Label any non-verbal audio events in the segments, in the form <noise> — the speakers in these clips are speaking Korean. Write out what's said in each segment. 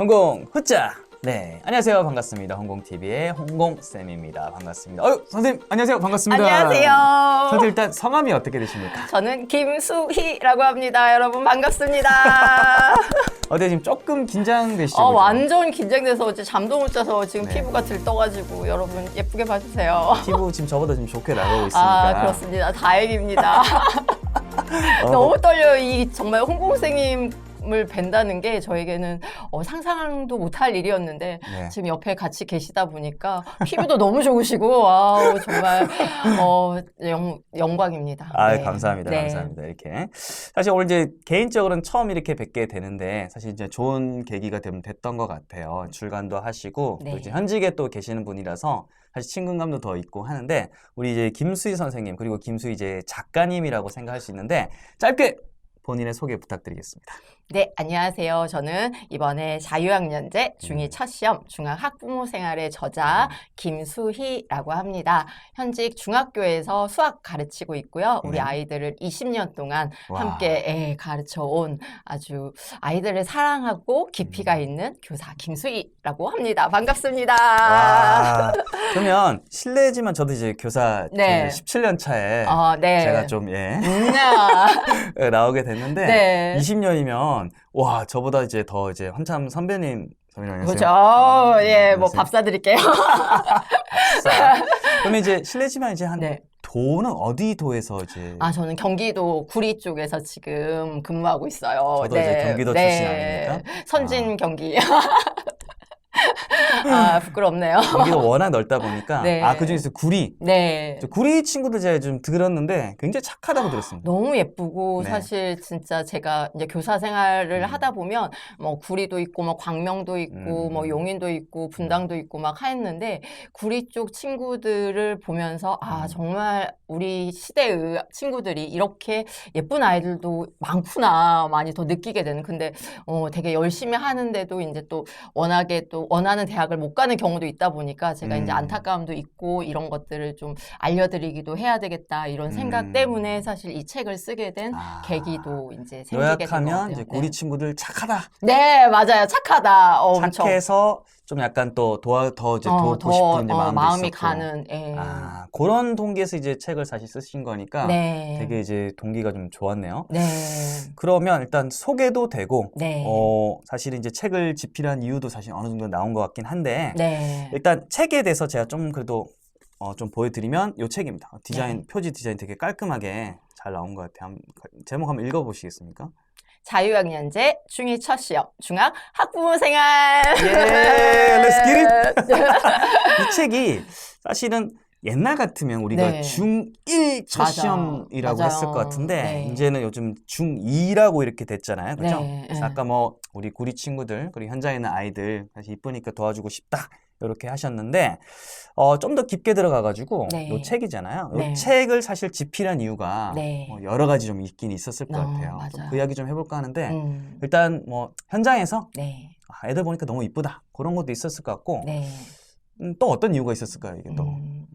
홍공 후짜. 네, 안녕하세요. 반갑습니다. 홍공TV의 홍공쌤입니다. 반갑습니다. 어유 선생님, 안녕하세요. 반갑습니다. 안녕하세요. 선생님, 일단 성함이 어떻게 되십니까? 저는 김수희라고 합니다. 여러분 반갑습니다. <laughs> 어때 지금 조금 긴장되시죠? 어, 그죠? 완전 긴장돼서 어제 잠도 못 자서 지금 네. 피부가 들떠가지고 여러분 예쁘게 봐주세요. 피부 지금 저보다 지금 좋게 나가고 있으니까. 아 그렇습니다. 다행입니다. <laughs> <laughs> 어, 너무 떨려요. 이 정말 홍콩생님. 을 뵌다는 게 저에게는 어, 상상도 못할 일이었는데 네. 지금 옆에 같이 계시다 보니까 피부도 너무 좋으시고 와우 정말 어, 영, 영광입니다. 아, 네. 감사합니다. 네. 감사합니다. 이렇게. 사실 오늘 이제 개인적으로는 처음 이렇게 뵙게 되는데 사실 이제 좋은 계기가 되- 됐던 것 같아요. 출간도 하시고 네. 또 이제 현직에 또 계시는 분이라서 사실 친근감도 더 있고 하는데 우리 이제 김수희 선생님 그리고 김수희 이제 작가님이라고 생각할 수 있는데 짧게 본인의 소개 부탁드리겠습니다. 네, 안녕하세요. 저는 이번에 자유학년제 중2 음. 첫 시험 중학 학부모 생활의 저자 김수희라고 합니다. 현직 중학교에서 수학 가르치고 있고요. 우리 네. 아이들을 20년 동안 와. 함께 예, 가르쳐 온 아주 아이들을 사랑하고 깊이가 음. 있는 교사 김수희라고 합니다. 반갑습니다. 와, <laughs> 그러면 실례지만 저도 이제 교사 네. 17년 차에 어, 네. 제가 좀 예, 음, <laughs> 나오게 됐는데 네. 20년이면 와 저보다 이제 더 이제 한참 선배님 선배님 그죠? 안녕하세요. 예, 뭐 안녕하세요. 밥 사드릴게요. 자, <laughs> 그러면 이제 실례지만 이제 한 네. 도는 어디 도에서 이제 아, 저는 경기도 구리 쪽에서 지금 근무하고 있어요. 저도 이제 경기도 출신 아닙니까? 선진 경기. <laughs> 아, 부끄럽네요. <laughs> 경기가 워낙 넓다 보니까 네. 아 그중에서 구리 네. 저 구리 친구들 제가 좀 들었는데 굉장히 착하다고 들었습니다. 너무 예쁘고 네. 사실 진짜 제가 이제 교사 생활을 음. 하다 보면 뭐 구리도 있고 뭐 광명도 있고 음. 뭐 용인도 있고 분당도 있고 막 했는데 구리 쪽 친구들을 보면서 아 음. 정말 우리 시대의 친구들이 이렇게 예쁜 아이들도 많구나 많이 더 느끼게 되는 근데 어 되게 열심히 하는데도 이제 또 워낙에 또 원하는 대학을 못 가는 경우도 있다 보니까 제가 이제 음. 안타까움도 있고 이런 것들을 좀 알려드리기도 해야 되겠다 이런 생각 음. 때문에 사실 이 책을 쓰게 된 아. 계기도 이제 생기게 된것 요약하면 같아요. 이제 네. 친구들 착하다. 네 맞아요 착하다 어, 엄청 착해서 좀 약간 또 도와 더 이제 어, 돕고 싶은 이제 어, 마음도 마음이 있었고. 가는 예. 아 그런 동기에서 이제 책을 사실 쓰신 거니까 네. 되게 이제 동기가 좀 좋았네요. 네. 그러면 일단 소개도 되고 네. 어 사실 이제 책을 집필한 이유도 사실 어느 정도 나온 것 같긴 한데 네. 일단 책에 대해서 제가 좀 그래도 어, 좀 보여드리면 이 책입니다. 디자인 네. 표지 디자인 되게 깔끔하게 잘 나온 것 같아요. 한번 제목 한번 읽어보시겠습니까? 자유학년제 중2 첫 시험 중학 학부모 생활 예. 이 책이 사실은 옛날 같으면 우리가 네. 중1 첫 맞아. 시험이라고 맞아요. 했을 것 같은데 네. 이제는 요즘 중2라고 이렇게 됐잖아요. 그렇죠? 네, 그래서 네. 아까 뭐 우리 구리 친구들 그리고 현장에 있는 아이들 사실 이쁘니까 도와주고 싶다. 이렇게 하셨는데 어, 좀 더 깊게 들어가 가지고 네. 요 책이잖아요. 요 네. 책을 사실 집필한 이유가 네. 뭐 여러 가지 좀 있긴 있었을 것 어, 같아요. 그 이야기 좀 해볼까 하는데 음, 일단 뭐 현장에서 네. 아, 애들 보니까 너무 이쁘다 그런 것도 있었을 것 같고 네. 음, 또 어떤 이유가 있었을까요 이게 또? 음,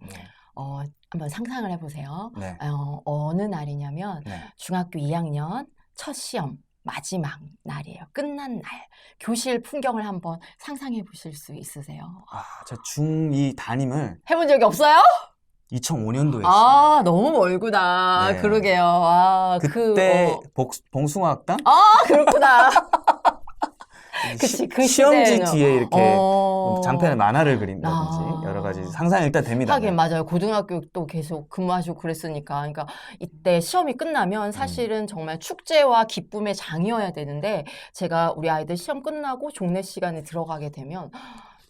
어, 한번 상상을 해보세요. 네. 어, 어느 날이냐면 네. 중학교 2학년 첫 시험 마지막 날이에요. 끝난 날. 교실 풍경을 한번 상상해 보실 수 있으세요? 아, 저 중2 담임을 해본 적이 없어요? 2005년도에 했어요. 아, 너무 멀구나. 네. 그러게요. 아, 그때 그, 어, 복, 봉숭아학당 아, 그렇구나. <laughs> 그치, 시, 그 시험지 시대에는. 뒤에 이렇게 어. 장편의 만화를 그린다든지 아. 여러 가지 상상이 일단 됩니다. 하긴 네. 맞아요. 고등학교 또 계속 근무하시고 그랬으니까. 그러니까 이때 시험이 음. 끝나면 사실은 정말 축제와 기쁨의 장이어야 되는데 제가 우리 아이들 시험 끝나고 종례 시간에 들어가게 되면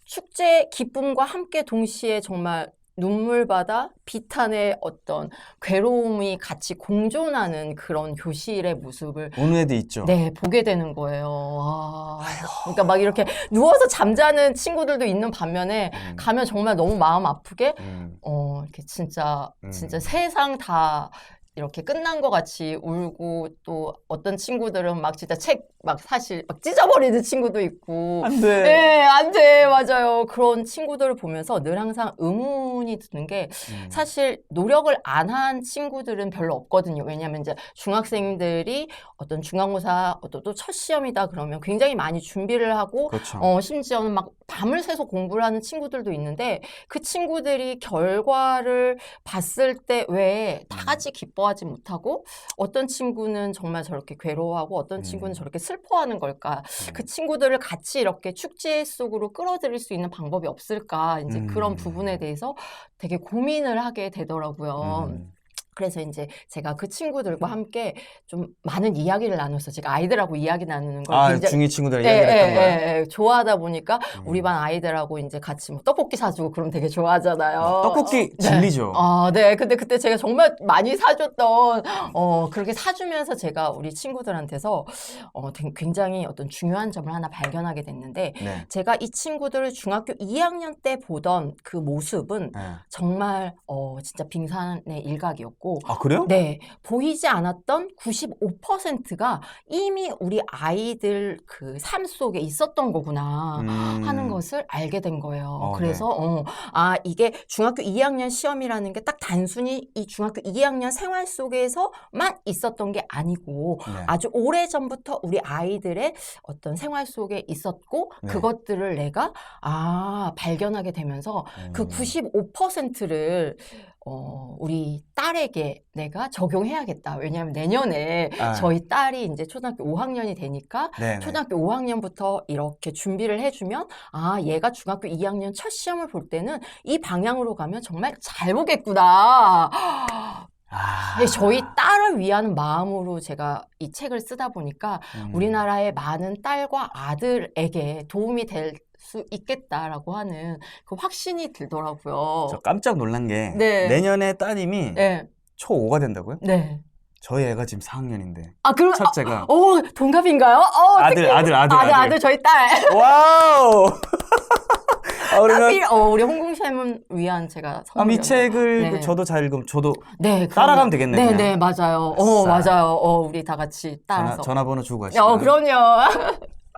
축제 기쁨과 함께 동시에 정말 눈물바다 비탄의 어떤 괴로움이 같이 공존하는 그런 교실의 모습을 오는 애들 있죠. 네, 보게 되는 거예요. 와. 그러니까 막 이렇게 누워서 잠자는 친구들도 있는 반면에 음, 가면 정말 너무 마음 아프게 음, 어, 이렇게 진짜, 음. 진짜 세상 다 이렇게 끝난 것 같이 울고 또 어떤 친구들은 막 진짜 책 막 사실 막 찢어버리는 친구도 있고 안 돼. 네, 안 돼. 맞아요. 그런 친구들을 보면서 늘 항상 의문이 드는 게 음. 사실 노력을 안 한 친구들은 별로 없거든요. 왜냐하면 이제 중학생들이 어떤 중간고사 어떤 또 첫 시험이다 그러면 굉장히 많이 준비를 하고 그렇죠. 어, 심지어는 막 밤을 새서 공부를 하는 친구들도 있는데 그 친구들이 결과를 봤을 때 왜다 음. 같이 기뻐 하지 못하고 어떤 친구는 정말 저렇게 괴로워하고 어떤 친구는 음. 저렇게 슬퍼하는 걸까? 음. 그 친구들을 같이 이렇게 축제 속으로 끌어들일 수 있는 방법이 없을까? 이제 그런 음. 부분에 대해서 되게 고민을 하게 되더라고요. 음. 그래서 이제 제가 그 친구들과 함께 좀 많은 이야기를 나눴어요. 제가 아이들하고 이야기 나누는 걸 아, 굉장히 중이 친구들 예, 이야기를 했던 예, 거야. 예, 예. 좋아하다 보니까 음. 우리 반 아이들하고 이제 같이 뭐 떡볶이 사주고 그럼 되게 좋아하잖아요. 어, 떡볶이 네. 진리죠. 아, 네. 근데 그때 제가 정말 많이 사줬던, 어, 그렇게 사주면서 제가 우리 친구들한테서, 어, 되- 굉장히 어떤 중요한 점을 하나 발견하게 됐는데, 네. 제가 이 친구들을 중학교 2학년 때 보던 그 모습은 네. 정말, 어, 진짜 빙산의 일각이었고, 아, 그래요? 네, 보이지 않았던 95%가 이미 우리 아이들 그 삶 속에 있었던 거구나. 음. 하는 것을 알게 된 거예요. 어, 그래서 어, 아 이게 중학교 2학년 시험이라는 게 딱 단순히 이 중학교 2학년 생활 속에서만 있었던 게 아니고 네. 아주 오래 전부터 우리 아이들의 어떤 생활 속에 있었고 네. 그것들을 내가 아 발견하게 되면서 그 음. 95%를 어, 우리 딸에게 내가 적용해야겠다. 왜냐하면 내년에 아. 저희 딸이 이제 초등학교 5학년이 되니까 네, 네. 초등학교 5학년부터 이렇게 준비를 해주면 아 얘가 중학교 2학년 첫 시험을 볼 때는 이 방향으로 가면 정말 잘 보겠구나. 아. 네, 저희 딸을 위한 마음으로 제가 이 책을 쓰다 보니까 음. 우리나라의 많은 딸과 아들에게 도움이 될 수 있겠다라고 하는 그 확신이 들더라고요. 저 깜짝 놀란 게 네. 내년에 따님이 네, 초 5가 된다고요? 네. 저희 애가 지금 4학년인데 아 그럼 첫째가 어 동갑인가요? 어, 아들, 어떡해. 아들, 아들, 아들, 아들. 아들 저희 딸. 와우. <laughs> 아, 그러면 따필, 어, 우리 홍콩샘을 위한 제가 아, 이. 책을 네. 그 저도 잘 읽으면 저도 네, 따라가면 그럼요. 되겠네, 네, 그냥. 네, 맞아요. 어, 아싸. 맞아요. 어, 우리 다 같이 전화, 따라서. 전화 번호 주고 가시죠. 어, 그럼요.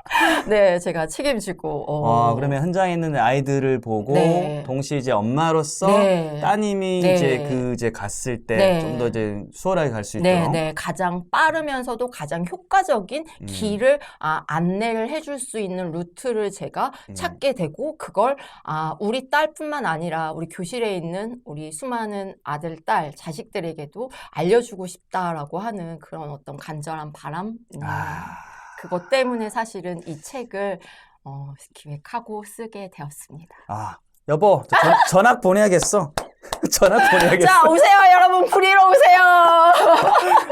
<laughs> 네, 제가 책임지고. 어. 아, 그러면 현장에 있는 아이들을 보고 네. 동시에 이제 엄마로서 네. 따님이 네. 이제 그 이제 갔을 때 네. 좀 더 이제 수월하게 갈 수 네, 있도록 네. 가장 빠르면서도 가장 효과적인 음. 길을 아, 안내를 해줄 수 있는 루트를 제가 음. 찾게 되고 그걸 아, 우리 딸뿐만 아니라 우리 교실에 있는 우리 수많은 아들, 딸, 자식들에게도 알려주고 싶다라고 하는 그런 어떤 간절한 바람. 음, 아, 그것 때문에 사실은 이 책을 어, 기획하고 쓰게 되었습니다. 아 여보 저 전, 전학 보내야겠어. <laughs> 전학 보내야겠어. 자, 오세요, 여러분.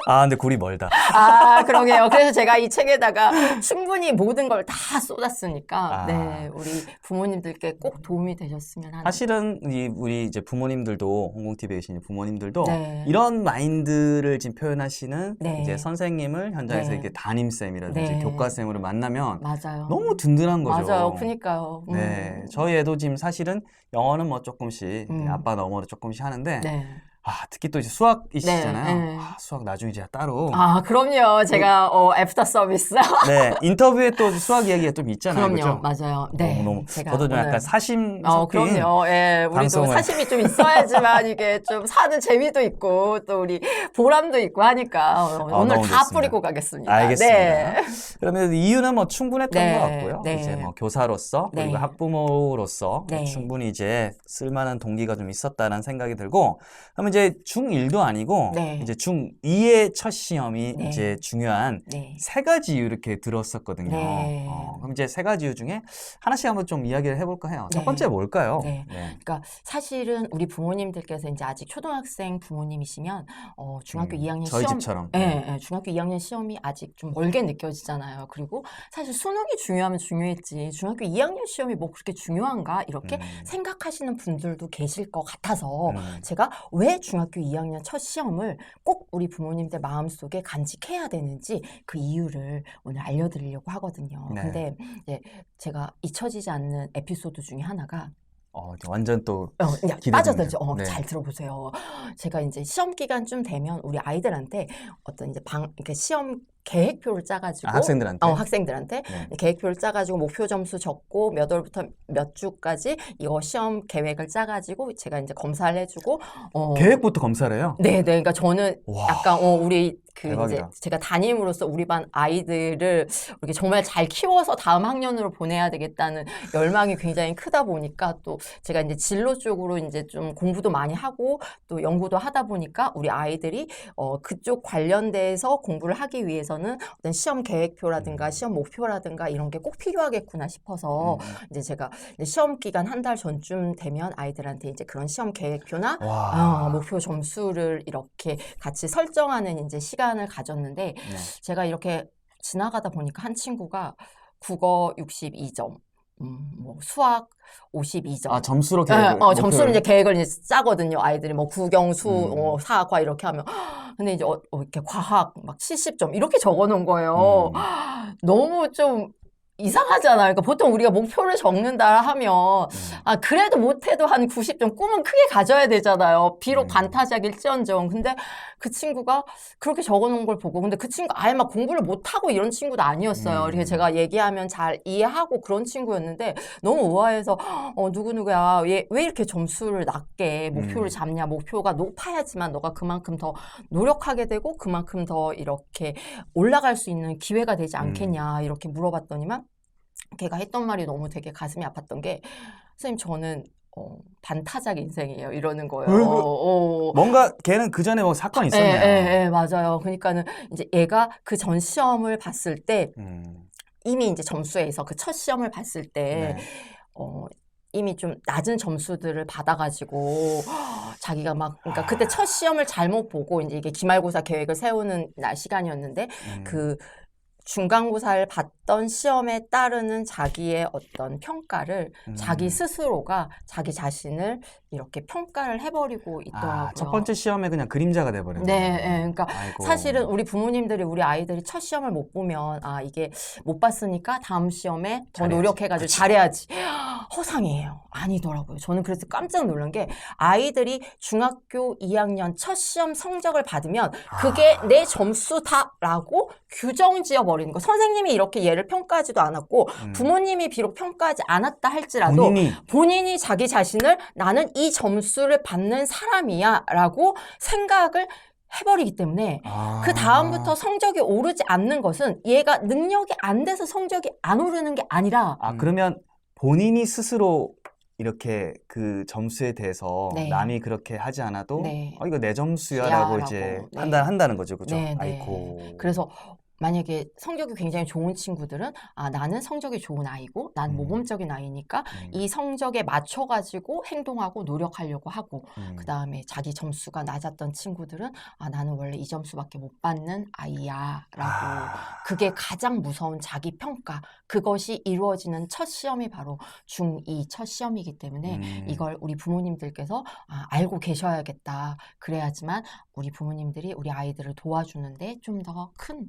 아 근데 굴이 멀다. 아, 그러게요. 그래서 제가 이 책에다가 충분히 모든 걸 다 쏟았으니까, 아. 네, 우리 부모님들께 꼭 도움이 되셨으면 하는. 사실은 이 우리 이제 부모님들도 홍콩 TV에 계신 부모님들도 네. 이런 마인드를 지금 표현하시는 네. 이제 선생님을 현장에서 네. 이렇게 담임 쌤이라든지 네. 교과 쌤으로 만나면 맞아요. 너무 든든한 거죠. 맞아요. 그니까요. 음. 네, 저희 애도 지금 사실은 영어는 뭐 조금씩 음. 아빠는 영어를 조금씩 하는데 네. 아 특히 또 이제 수학이시잖아요. 네, 네. 아, 수학 나중에 이제 따로 아, 그럼요. 제가, 어, 애프터 서비스. 네 인터뷰에 또 수학 이야기가 좀 있잖아요. 그럼요. 그죠? 맞아요. 네. 너무, 너무 제가 저도 좀 오늘- 약간 사심 어, 섞인 그럼요. 예, 우리도 방송을. 사심이 좀 있어야지만 이게 좀 사는 재미도 있고 또 우리 보람도 있고 하니까 어, 오늘 아, 너무 다 좋습니다. 뿌리고 가겠습니다. 알겠습니다. 네. 그러면 이유는 뭐 충분했던 네, 것 같고요. 네. 이제 뭐 교사로서 그리고 네. 학부모로서 네. 충분히 이제 쓸만한 동기가 좀 있었다는 생각이 들고 그러면 이제 중1도 아니고 네. 이제 중2의 첫 시험이 네. 이제 중요한 네. 세 가지 이유 이렇게 들었었거든요. 네. 어, 그럼 이제 세 가지 이유 중에 하나씩 한번 좀 이야기를 해볼까 해요. 첫 네. 번째 뭘까요? 네. 그러니까 사실은 우리 부모님들께서 이제 아직 초등학생 부모님이시면 어, 중학교 음, 2학년 저희 시험 집처럼. 예, 예, 중학교 2학년 시험이 아직 좀 멀게 느껴지잖아요. 그리고 사실 수능이 중요하면 중요했지. 중학교 2학년 시험이 뭐 그렇게 중요한가? 이렇게 음. 생각하시는 분들도 계실 것 같아서 음. 제가 왜 중학교 2학년 첫 시험을 꼭 우리 부모님들 마음속에 간직해야 되는지 그 이유를 오늘 알려드리려고 하거든요. 네. 근데 이제 제가 잊혀지지 않는 에피소드 중에 하나가 어, 완전 또 어. 빠져들죠. 어, 네. 잘 들어보세요. 제가 이제 시험 기간쯤 되면 우리 아이들한테 어떤 이제 방, 이렇게 시험 계획표를 짜가지고 아, 학생들한테 어, 학생들한테 네. 계획표를 짜가지고 목표 점수 적고 몇 월부터 몇 주까지 이거 시험 계획을 짜가지고 제가 이제 검사를 해주고 어, 계획부터 검사를 해요. 네, 네. 그러니까 저는 와. 약간 어 우리 그 이제 대박이다. 제가 담임으로서 우리 반 아이들을 이렇게 정말 잘 키워서 다음 학년으로 보내야 되겠다는 열망이 굉장히 크다 보니까 또 제가 이제 진로 쪽으로 이제 좀 공부도 많이 하고 또 연구도 하다 보니까 우리 아이들이 어 그쪽 관련돼서 공부를 하기 위해서 는 어떤 시험 계획표라든가 시험 목표라든가 이런 게 꼭 필요하겠구나 싶어서 음. 이제 제가 이제 시험 기간 한 달 전쯤 되면 아이들한테 이제 그런 시험 계획표나 와. 어, 목표 점수를 이렇게 같이 설정하는 이제 시간을 가졌는데 네. 제가 이렇게 지나가다 보니까 한 친구가 국어 62점, 음, 뭐 수학 52점. 아 점수로 예, 계획을 어, 점수를 목표를- 이제 계획을 이제 짜거든요. 아이들이 뭐 국영, 수, 음. 어, 사과 이렇게 하면. <gasps> 근데 이제 어, 어, 이렇게 과학 막 70점 이렇게 적어 놓은 거예요. 음. <gasps> 너무 좀 이상하잖아요. 그러니까 보통 우리가 목표를 적는다 하면 음. 아, 그래도 못해도 한 90점 꿈은 크게 가져야 되잖아요. 비록 음. 반타작일지언정. 근데 그 친구가 그렇게 적어 놓은 걸 보고, 근데 그 친구 아예 막 공부를 못하고 이런 친구도 아니었어요. 음. 이렇게 제가 얘기하면 잘 이해하고 그런 친구였는데 너무 우아해서, 어, 누구 누구야. 얘 왜 이렇게 점수를 낮게 목표를 음. 잡냐. 목표가 높아야지만 너가 그만큼 더 노력하게 되고 그만큼 더 이렇게 올라갈 수 있는 기회가 되지 음. 않겠냐. 이렇게 물어봤더니만 걔가 했던 말이 너무 되게 가슴이 아팠던 게 선생님 저는 어, 반타작 인생이에요 이러는 거예요. 어, 어. 뭔가 걔는 그 전에 뭐 사건이 예, 있었네요. 예, 예, 맞아요. 그러니까는 이제 얘가 그 전 시험을 봤을 때 음. 이미 이제 점수에서 그 첫 시험을 봤을 때 네. 어, 이미 좀 낮은 점수들을 받아가지고 <gasps> 자기가 막 그러니까 그때 첫 시험을 잘못 보고 이제 이게 기말고사 계획을 세우는 날 시간이었는데 음. 그 중간고사를 봤던 시험에 따르는 자기의 어떤 평가를 음. 자기 스스로가 자기 자신을 이렇게 평가를 해버리고 있더라고요. 아, 첫 번째 시험에 그냥 그림자가 돼버렸네. 네, 예, 그러니까 아이고. 사실은 우리 부모님들이 우리 아이들이 첫 시험을 못 보면 아 이게 못 봤으니까 다음 시험에 더 잘해야지. 노력해가지고 그치. 잘해야지 <gasps> 허상이에요 아니더라고요 저는 그래서 깜짝 놀란 게 아이들이 중학교 2학년 첫 시험 성적을 받으면 그게 아. 내 점수다라고 규정 지어 버 리는 거 선생님이 이렇게 얘를 평가하지도 않았고 음. 부모님이 비록 평가하지 않았다 할지라도 본인이 본인이 자기 자신을 나는 이 점수를 받는 사람이야 라고 생각을 해버리기 때문에 아. 그 다음부터 성적이 오르지 않는 것은 얘가 능력이 안 돼서 성적이 안 오르는 게 아니라 아 그러면 본인이 스스로 이렇게 그 점수에 대해서 네. 남이 그렇게 하지 않아도 네. 어 이거 내 점수야라고 야라고, 이제 네. 판단한다는 거죠, 그죠? 네, 네. 아이고. 그래서 만약에 성적이 굉장히 좋은 친구들은 아 나는 성적이 좋은 아이고 난 음. 모범적인 아이니까 음, 이 성적에 맞춰 가지고 행동하고 노력하려고 하고 음. 그 다음에 자기 점수가 낮았던 친구들은 아 나는 원래 이 점수밖에 못 받는 아이야라고 아. 그게 가장 무서운 자기 평가 그것이 이루어지는 첫 시험이 바로 중2 첫 시험이기 때문에 음. 이걸 우리 부모님들께서 아, 알고 계셔야겠다 그래야지만 우리 부모님들이 우리 아이들을 도와주는데 좀 더큰 음,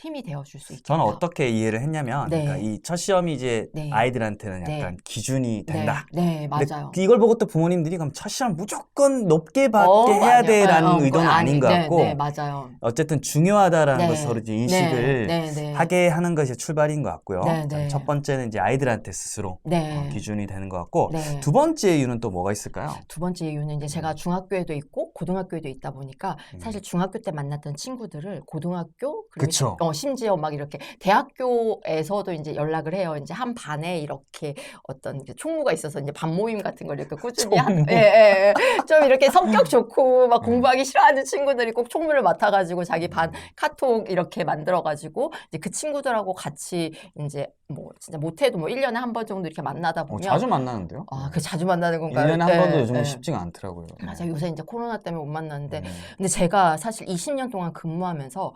힘이 되어줄 수 있겠다. 저는 어떻게 이해를 했냐면 네. 그러니까 이 첫 시험이 이제 네. 아이들한테는 네. 약간 기준이 된다. 네, 네 맞아요. 이걸 보고 또 부모님들이 그럼 첫 시험 무조건 높게 받게 어, 해야. 돼라는 어, 어, 의도는 아닌 것 네, 같고 네, 맞아요. 어쨌든 중요하다라는 네. 것을 서로 이제 인식을 네, 네, 네. 하게 하는 것이 출발인 것 같고요. 네, 자, 네. 첫 번째는 이제 아이들한테 스스로 네. 어, 기준이 되는 것 같고 네. 두 번째 이유는 또 뭐가 있을까요? 두 번째 이유는 이제 제가 중학교에도 있고 고등학교에도 있다 보니까 음. 사실 중학교 때 만났던 친구들을 고등학교 그리고 그쵸. 시- 어, 심지어 막 이렇게 대학교에서도 이제 연락을 해요. 이제 한 반에 이렇게 어떤 이제 총무가 있어서 이제 반 모임 같은 걸 이렇게 꾸준히 한. 예, 예, 예. 좀 이렇게 성격 <laughs> 좋고 막 음. 공부하기 싫어하는 친구들이 꼭 총무를 맡아가지고 자기 반 음. 카톡 이렇게 만들어가지고 이제 그 친구들하고 같이 이제 뭐 진짜 못해도 뭐 1년에 한 번 정도 이렇게 만나다 어, 보면 자주 만나는데요? 아, 그 자주 만나는 건가요? 1년에 한 네, 번도 요즘은 네. 쉽지가 않더라고요. 맞아 요새 이제 코로나 때문에 못 만나는데 음. 근데 제가 사실 20년 동안 근무하면서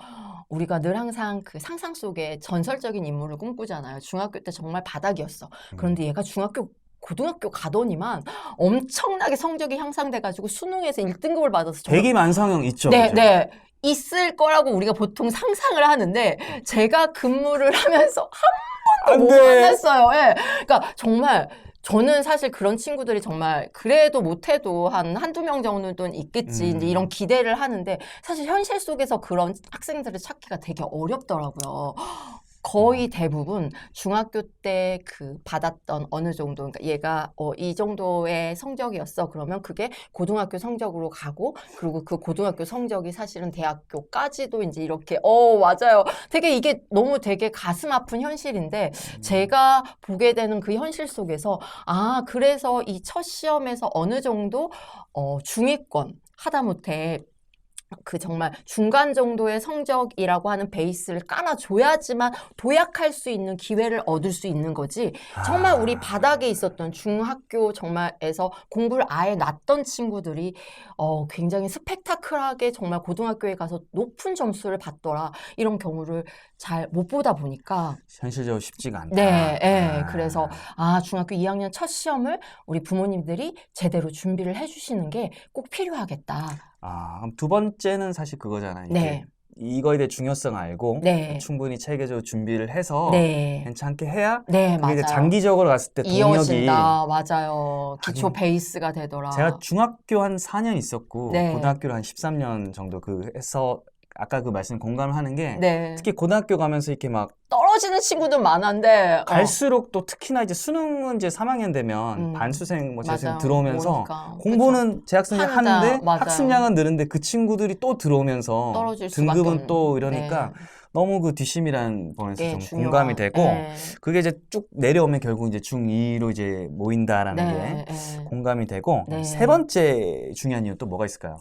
우리가 늘 항상 그 상상 속에 전설적인 인물을 꿈꾸잖아요. 중학교 때 정말 바닥이었어. 음. 그런데 얘가 중학교 고등학교 가더니만 엄청나게 성적이 향상돼가지고 수능에서 1등급을 받아서 정말 대기만성형 있죠. 네, 그죠? 네. 있을 거라고 우리가 보통 상상을 하는데 제가 근무를 하면서 한 번도 안 못 돼. 만났어요. 예. 그러니까 정말 저는 사실 그런 친구들이 정말 그래도 못해도 한 한두 명 정도는 있겠지. 음. 이제 이런 기대를 하는데 사실 현실 속에서 그런 학생들을 찾기가 되게 어렵더라고요. 거의 대부분 중학교 때 그 받았던 어느 정도, 그러니까 얘가 어, 이 정도의 성적이었어. 그러면 그게 고등학교 성적으로 가고, 그리고 그 고등학교 성적이 사실은 대학교까지도 이제 이렇게, 어, 맞아요. 되게 이게 너무 되게 가슴 아픈 현실인데, 제가 보게 되는 그 현실 속에서, 아, 그래서 이 첫 시험에서 어느 정도, 어, 중위권, 하다못해 그 정말 중간 정도의 성적이라고 하는 베이스를 깔아줘야지만 도약할 수 있는 기회를 얻을 수 있는 거지. 정말 우리 바닥에 있었던 중학교 정말에서 공부를 아예 놨던 친구들이 어, 굉장히 스펙타클하게 정말 고등학교에 가서 높은 점수를 받더라. 이런 경우를 잘 못 보다 보니까 현실적으로 쉽지가 않다. 네, 예. 아. 그래서 아, 중학교 2학년 첫 시험을 우리 부모님들이 제대로 준비를 해주시는 게 꼭 필요하겠다. 아, 그럼 두 번째는 사실 그거잖아요. 네. 이거에 대해 중요성 알고 네. 충분히 체계적으로 준비를 해서 네. 괜찮게 해야 네, 그게 맞아요. 장기적으로 갔을 때 동력이 이어진다. 맞아요. 기초 하긴 베이스가 되더라. 제가 중학교 한 4년 있었고 네. 고등학교를 한 13년 정도 그 해서 아까 그 말씀 공감을 하는 게 네. 특히 고등학교 가면서 이렇게 막 떨어지는 친구들 많은데 어, 갈수록 또 특히나 이제 수능은 이제 3학년 되면 음. 반수생 뭐 재수생 맞아요. 들어오면서 모르니까. 공부는 재학생들이 한다. 하는데 맞아요. 학습량은 느는데 그 친구들이 또 들어오면서 떨어질 수밖에 등급은 없는. 또 이러니까 네. 너무 그 뒷심이라는 부분에서 게좀 중요한- 공감이 되고 네. 그게 이제 쭉 내려오면 결국 이제 중2로 이제 모인다라는 네, 게 네. 공감이 되고 네. 세 번째 중요한 이유 또 뭐가 있을까요?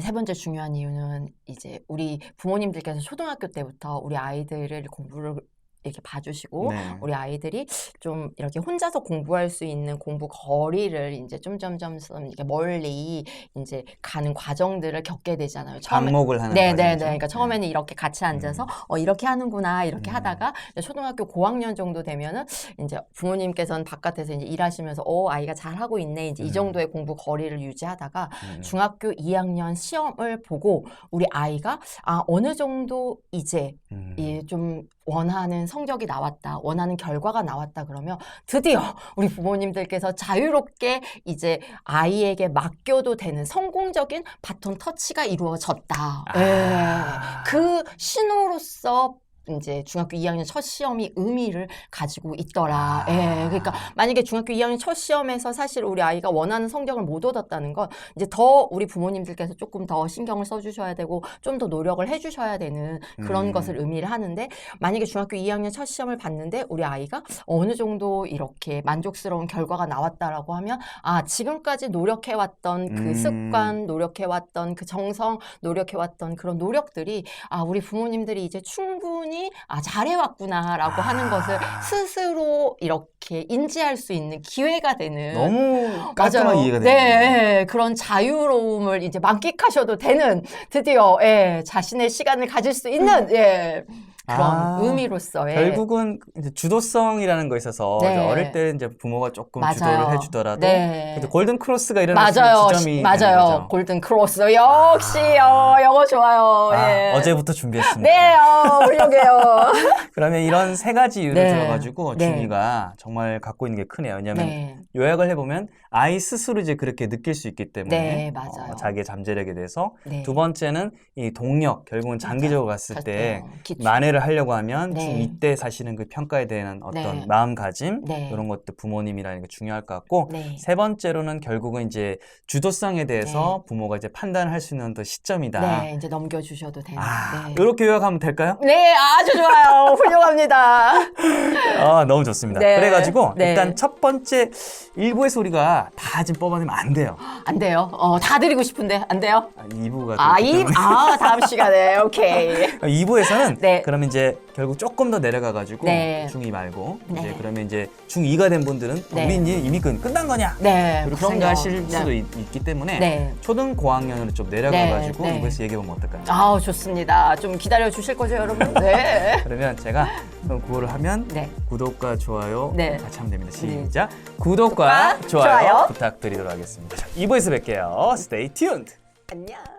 세 번째 중요한 이유는 이제 우리 부모님들께서 초등학교 때부터 우리 아이들을 공부를 이렇게 봐주시고 네. 우리 아이들이 좀 이렇게 혼자서 공부할 수 있는 공부 거리를 이제 점점 점 이렇게 멀리 이제 가는 과정들을 겪게 되잖아요. 처음에 반목을 하는 네, 네, 네. 과정이죠. 그러니까 처음에는 이렇게 같이 앉아서 음. 어 이렇게 하는구나 이렇게 음. 하다가 초등학교 고학년 정도 되면은 이제 부모님께서는 바깥에서 이제 일하시면서 어 아이가 잘 하고 있네 이제 음. 이 정도의 공부 거리를 유지하다가 음. 중학교 2학년 시험을 보고 우리 아이가 아 어느 정도 이제 음. 이좀 원하는 성적이 나왔다, 원하는 결과가 나왔다 그러면 드디어 우리 부모님들께서 자유롭게 이제 아이에게 맡겨도 되는 성공적인 바톤 터치가 이루어졌다. 아. 예. 그 신호로서 이제 중학교 2학년 첫 시험이 의미를 가지고 있더라. 아. 예. 그러니까 만약에 중학교 2학년 첫 시험에서 사실 우리 아이가 원하는 성적을 못 얻었다는 건 이제 더 우리 부모님들께서 조금 더 신경을 써 주셔야 되고 좀 더 노력을 해 주셔야 되는 그런 음. 것을 의미를 하는데 만약에 중학교 2학년 첫 시험을 봤는데 우리 아이가 어느 정도 이렇게 만족스러운 결과가 나왔다라고 하면 아 지금까지 노력해 왔던 그 음. 습관, 노력해 왔던 그 정성, 노력해 왔던 그런 노력들이 아 우리 부모님들이 이제 충분히 아 잘해왔구나라고 하는 아. 것을 스스로 이렇게 인지할 수 있는 기회가 되는 너무 <gasps> 깔끔하게. 이해가 되는 네, 그런 자유로움을 이제 만끽하셔도 되는 드디어 예, 자신의 시간을 가질 수 있는 예, 그런 아, 의미로서의 결국은 이제 주도성이라는 거 있어서 네. 이제 어릴 때 이제 부모가 조금 맞아요. 주도를 해주더라도 네. 그래도 골든 크로스가 일어날 수 맞아요, 있는 지점이 맞아요. 거죠. 골든 크로스 역시 어, 영어 좋아요. 아, 예. 어제부터 준비했습니다. 네, 어, 훌륭해요. <laughs> 그러면 이런 세 가지 이유를 네. 들어가지고 네. 중이가 정말 갖고 있는 게 크네요. 왜냐하면 네, 요약을 해보면 아이 스스로 이제 그렇게 느낄 수 있기 때문에 네, 맞아요. 어, 자기의 잠재력에 대해서 네. 두 번째는 이 동력 결국은 장기적으로 갔을 때 갈게요. 기초. 만회를 하려고 하면 네. 중2 때 사실은 그 평가에 대한 어떤 네. 마음가짐 네. 이런 것들 부모님이라는 게 중요할 것 같고 네. 세 번째로는 결국은 이제 주도성에 대해서 부모가 이제 판단을 할수 있는 또 시점이다. 네, 이제 넘겨주셔도 되는. 아, 네. 이렇게 요약하면 될까요? 네, 아주 좋아요. <laughs> 훌륭합니다. <laughs> 아, 너무 좋습니다. 네. 그래가지고 네. 일단 첫 번째 일부에서 우리가 다 지금 뽑아내면 안 돼요. <gasps> 안 돼요. 어, 다 드리고 싶은데 안 돼요? 아, 2부가 아, 이, 아, 다음 시간에. 오케이. <laughs> 2부에서는 네. 그러면 이제 결국 조금 더 내려가가지고 네. 중2 말고 네. 이제 그러면 이제 중2가 된 분들은 네. 우리 이제 이미 끝, 끝난 거냐? 네. 그리고 그럼요. 그런가 하실 네. 수도 있, 기 때문에 네. 초등 고학년으로 좀 내려가가지고 네, 네. 이부에서 얘기해보면 어떨까요? 아우, 좋습니다. 좀 기다려 주실 거죠, 여러분? 네. <laughs> 그러면 제가 그럼 그거를 하면 네. 구독과 좋아요 네. 같이 하면 됩니다. 네. 시작. 구독과 구독과 좋아요, 좋아요. 부탁드리도록 하겠습니다. 2부에서 뵐게요. Stay tuned. 안녕.